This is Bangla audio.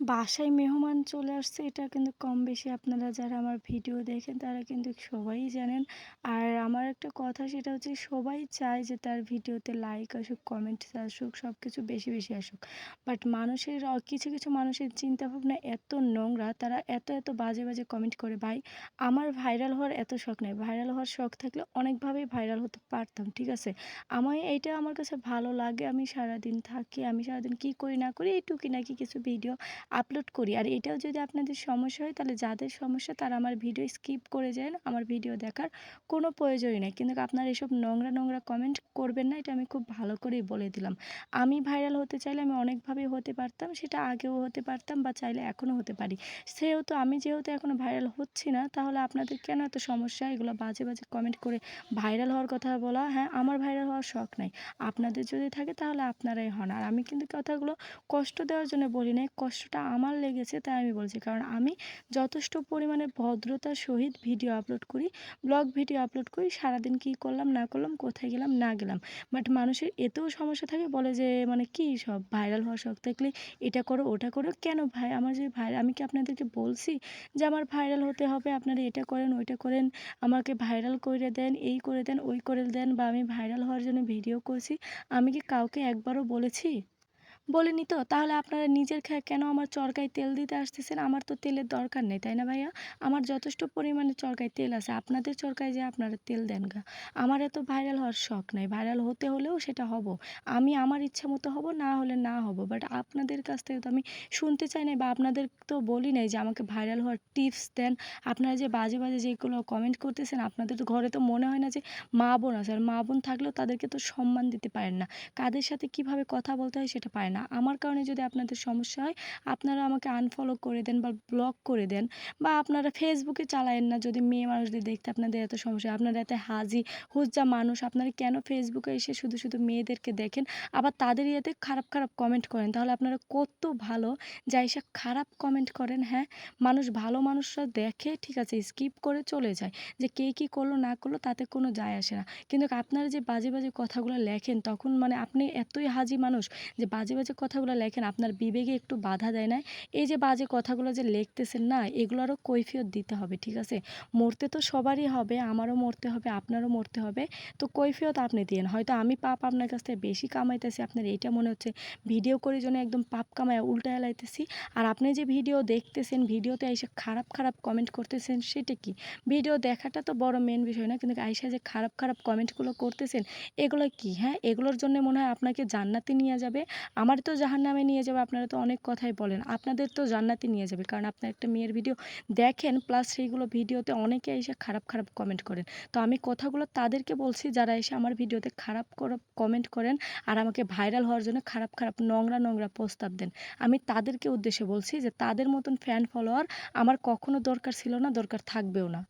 বাসায় মেহমান চলে আসছে, এটা কিন্তু কম বেশি আপনারা যারা আমার ভিডিও দেখেন তারা কিন্তু সবাই জানেন। আর আমার একটা কথা সেটা হচ্ছে সবাই চায় যে তার ভিডিওতে লাইক আসুক কমেন্টস আসুক সব কিছু বেশি বেশি আসুক। বাট মানুষের, কিছু কিছু মানুষের চিন্তাভাবনা এত নোংরা, তারা এত এত বাজে বাজে কমেন্ট করে, ভাই, আমার ভাইরাল হওয়ার এত শখ নেই। ভাইরাল হওয়ার শখ থাকলে অনেকভাবেই ভাইরাল হতে পারতাম, ঠিক আছে? আমার এইটা আমার কাছে ভালো লাগে, আমি সারাদিন থাকি, আমি সারাদিন কি করি না করি এই টুকিনাকি কিছু ভিডিও আপলোড করি। আর এটাও যদি আপনাদের সমস্যা হয়, তাহলে যাদের সমস্যা তারা আমার ভিডিও স্কিপ করে যায় আমার ভিডিও দেখার কোনো প্রয়োজনই নেই। কিন্তু আপনারা এসব নোংরা নোংরা কমেন্ট করবেন না, এটা আমি খুব ভালো করেই বলে দিলাম। আমি ভাইরাল হতে চাইলে আমি অনেকভাবেই হতে পারতাম, সেটা আগেও হতে পারতাম বা চাইলে এখনও হতে পারি। সেহেতু আমি যেহেতু এখনও ভাইরাল হচ্ছি না, তাহলে আপনাদের কেন এত সমস্যা? এগুলো বাজে বাজে কমেন্ট করে ভাইরাল হওয়ার কথা বলা হ্যাঁ আমার ভাইরাল হওয়ার শখ নাই। আপনাদের যদি থাকে, তাহলে আপনারাই হন। আর আমি কিন্তু কথাগুলো কষ্ট দেওয়ার জন্য বলি নাই, কষ্টটা আমার লেগেছে তাই আমি বলছি। কারণ আমি যথেষ্ট পরিমাণে ভদ্রতার সহিত ভিডিও আপলোড করি, ব্লগ ভিডিও আপলোড করি, সারাদিন কী করলাম, না করলাম, কোথায় গেলাম, না গেলাম। বাট মানুষের এতেও সমস্যা থাকে, বলে যে মানে কী সব ভাইরাল হওয়ার শখ থাকলে এটা করো, ওটা করো। কেন ভাই? আমার যে ভাই, আমি কি আপনাদেরকে বলছি যে আমার ভাইরাল হতে হবে, আপনারা এটা করেন, ওইটা করেন, আমাকে ভাইরাল করে দেন, এই করে দেন, ওই করে দেন, বা আমি ভাইরাল হওয়ার জন্য ভিডিও করছি। আমি কি কাউকে একবারও বলেছি? বলিনি তো? তাহলে আপনারা নিজের খা, কেন আমার চরকায় তেল দিতে আসতেছেন? আমার তো তেলের দরকার নেই, তাই না ভাইয়া? আমার যথেষ্ট পরিমাণে চরকায় তেল আছে। আপনাদের চরকায় যে আপনারা তেল দেন গা, আমার এত ভাইরাল হওয়ার শখ নাই। ভাইরাল হতে হলেও সেটা হব। আমি আমার ইচ্ছা মতো হব, না হলে না হব। বাট আপনাদের কাছ থেকে তো আমি শুনতে চাই নাই বা আপনাদের তো বলি নাই যে আমাকে ভাইরাল হওয়ার টিপস দেন। আপনারা যে বাজে বাজে যেগুলো কমেন্ট করতেছেন, আপনাদের তো ঘরে তো মনে হয় না যে মা বোন আছে। আর মা বোন থাকলেও তাদেরকে তো সম্মান দিতে পারেন না। কাদের সাথে কীভাবে কথা বলতে হয় সেটা পারে না। আমার কারণে যদি আপনাদের সমস্যা হয়, আপনারা আমাকে আনফলো করে দেন বা ব্লক করে দেন বা আপনারা ফেসবুকে চালায়েন না যদি মেয়ে মানুষদের দেখতে আপনাদের এত সমস্যা আপনারা এত হাজি, হুজ্জা মানুষ, আপনারা কেন ফেসবুকে এসে শুধু শুধু মেয়েদেরকে দেখেন? আবার তাদের ইয়েতে খারাপ খারাপ কমেন্ট করেন। তাহলে আপনারা কত ভালো যা এসে খারাপ কমেন্ট করেন হ্যাঁ? মানুষ ভালো মানুষরা দেখে, ঠিক আছে স্কিপ করে চলে যায়। যে কে কী করল, না করল, তাতে কোনো যায় আসে না। কিন্তু আপনারা যে বাজে বাজে কথাগুলো লেখেন, তখন মানে আপনি এতই হাজি মানুষ যে বাজে বাজে কথাগুলো লেখেন, আপনার বিবেকে একটু বাধা দেয় না এই যে বাজে কথাগুলো যে লিখতেছেন না, এগুলো আরও কৈফিয়ত দিতে হবে, ঠিক আছে? মরতে তো সবারই হবে, আমারও মরতে হবে, আপনারও মরতে হবে। তো কৈফিয়ত আপনি দিন হয়তো আমি পাপ আপনার কাছ থেকে বেশি কামাইতেছি, আপনার এইটা মনে হচ্ছে ভিডিও করে জন্য একদম পাপ কামায় উল্টা এলাইতেছি আর আপনি যে ভিডিও দেখতেছেন, ভিডিওতে এসে খারাপ খারাপ কমেন্ট করতেছেন, সেটা কি? ভিডিও দেখাটা তো বড় মেন বিষয় না, কিন্তু আইসা যে খারাপ খারাপ কমেন্টগুলো করতেছেন, এগুলো কি? হ্যাঁ এগুলোর জন্য মনে হয় আপনাকে জান্নাতে নিয়ে যাবে। আমার তো জাহান্নামে নিয়ে যাবে, আপনারা তো অনেক কথাই বলেন। আপনাদের তো জান্নাতে নিয়ে যাবে, কারণ আপনার একটা মেয়ের ভিডিও দেখেন প্লাস সেইগুলো ভিডিওতে অনেকে এসে খারাপ খারাপ কমেন্ট করেন। তো আমি কথাগুলো তাদেরকে বলছি, যারা এসে আমার ভিডিওতে খারাপ কমেন্ট করেন আর আমাকে ভাইরাল হওয়ার জন্য খারাপ খারাপ নোংরা নোংরা প্রস্তাব দেন, আমি তাদেরকে উদ্দেশ্যে বলছি যে তাদের মতন ফ্যান ফলোয়ার আমার কখনো দরকার ছিল না, দরকার থাকবেও না।